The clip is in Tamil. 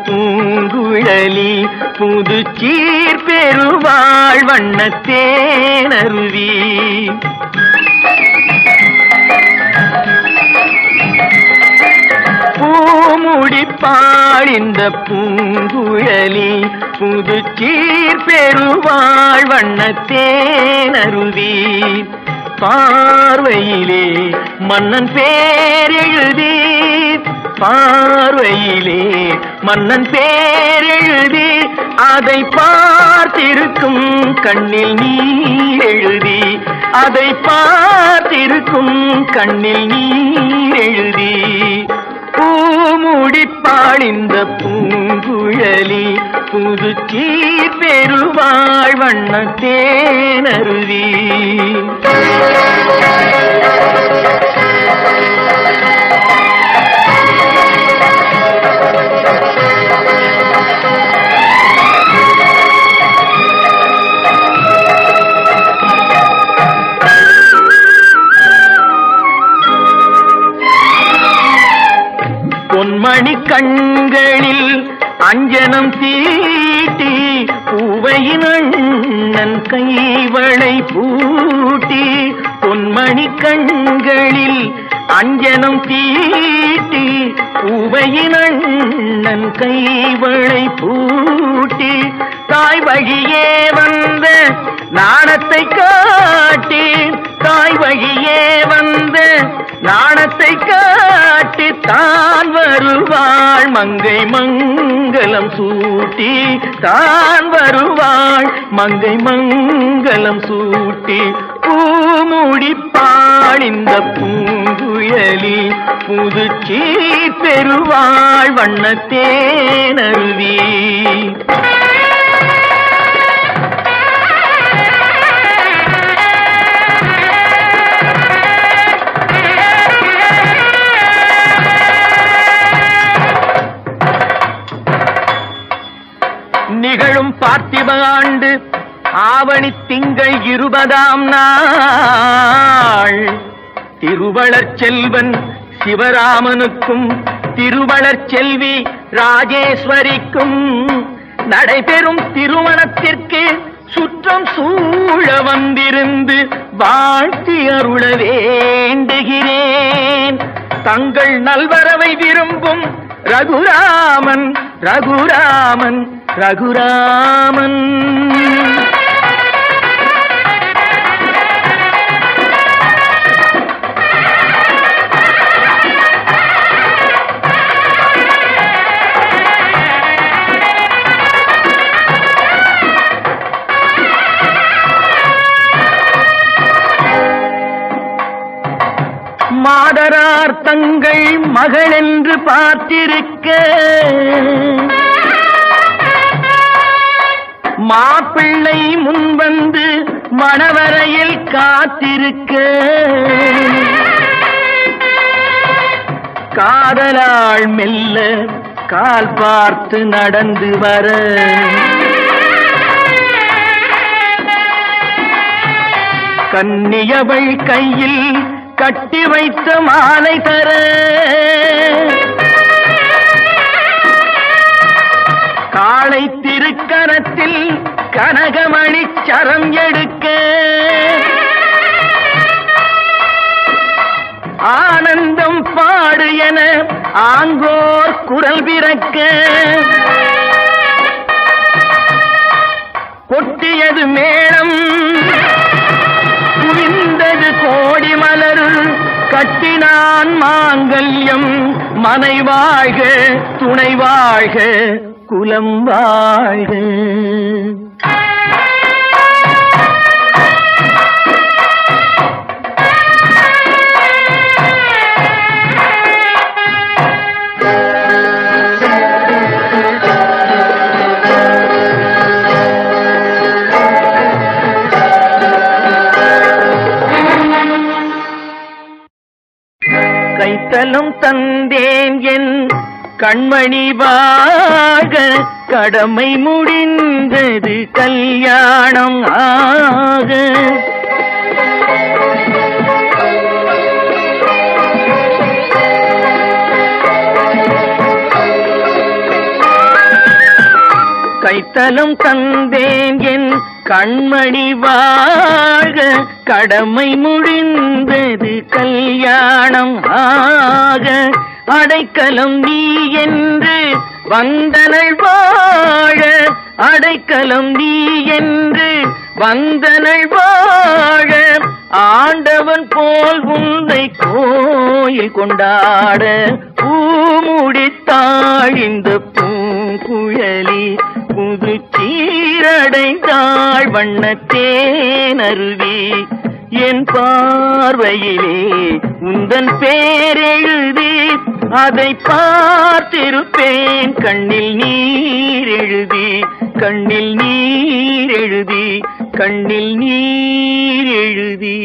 பூங்குழலி புதுச்சீர் பெருவாள் வண்ணத்தேனருவி பூமுடிப்பாள் இந்த பூங்குழலி புதுச்சீர் பெருவாள் வண்ணத்தேனருவி பார்வையிலே மன்னன் பேர் பேரெழுதி பார்வையிலே மன்னன் பேரெழுதி அதை பார்த்திருக்கும் கண்ணில் நீ எழுதி. அதை பார்த்திருக்கும் கண்ணில் நீ எழுதி. பூமுடிப்பாள் இந்த பூங்குழலி புது சீர் பெருவாழ் வண்ணத்தேனருவி மணி கண்களில் அஞ்சனம் தீட்டி பூவையின் அண்ணன் கைவளை பூட்டி பொன்மணி கண்களில் அஞ்சனம் தீட்டி பூவையின் அண்ணன் கைவளை பூட்டி தாய் வழியே வந்த நாணத்தை காட்டி தாய் வழியே வந்த நாணத்தை காட்டி மங்கை மங்களம் சூட்டி தான் வருவாள். மங்கை மங்களம் சூட்டி பூமுடிப்பாள் இந்த பூங்குயலி. புதுச்சி பெருவாள் வண்ணத்தேனருவி நிகழும் பார்த்திப ஆண்டு ஆவணி திங்கள் இருபதாம் நாள். திருவளர் செல்வன் சிவராமனுக்கும் திருவளர் செல்வி ராஜேஸ்வரிக்கும் நடைபெறும் திருமணத்திற்கு சுற்றம் சூழ வந்திருந்து வாழ்த்தி அருள வேண்டுகிறேன். தங்கள் நல்வரவை விரும்பும் ரகுராமன் ரகுராமன் ரகுராமன். மாதரார் தங்கள் மகள் என்று பார்த்திருக்க மாப்பிள்ளை முன்வந்து மணவரையில் காத்திருக்க. காதலாள் மெல்ல கால் பார்த்து நடந்து வர. கன்னியவள் கையில் கட்டி வைத்த மாலை தர. காளை கரத்தில் கனகமணி சரம் எடுக்க. ஆனந்தம் பாடு என ஆங்கோர் குரல் பிறக்க. கொட்டியது மேளம் குவிந்தது கோடி மலர் கட்டினான் மாங்கல்யம். மனைவாழ்க துணைவாழ்க. குலம் வாழ்க. கைத்தலும் தந்தேன் என் கண்மணி வாழ கடமை முடிந்தது கல்யாணம் ஆக. கைத்தலம் தந்தேன் என் கண்மணி வாழ்க. கடமை முடிந்தது கல்யாணம் ஆக. அடைக்கலம் நீ என்று வந்தனள் வாழ அடைக்கலம் நீ என்று வந்தனள் வாழ ஆண்டவன் போல் உன்னை கோயில் கொண்டாட பூமுடித்தாழிந்த பூங்குழலி புது சீரடைந்தாள் வண்ணத்தேனருவி என் பார்வையிலே உந்தன் பேரெழுதி அதை பார்த்திருப்பேன். கண்ணில் நீர் எழுதி கண்ணில் நீர் எழுதி கண்ணில் நீர் எழுதி.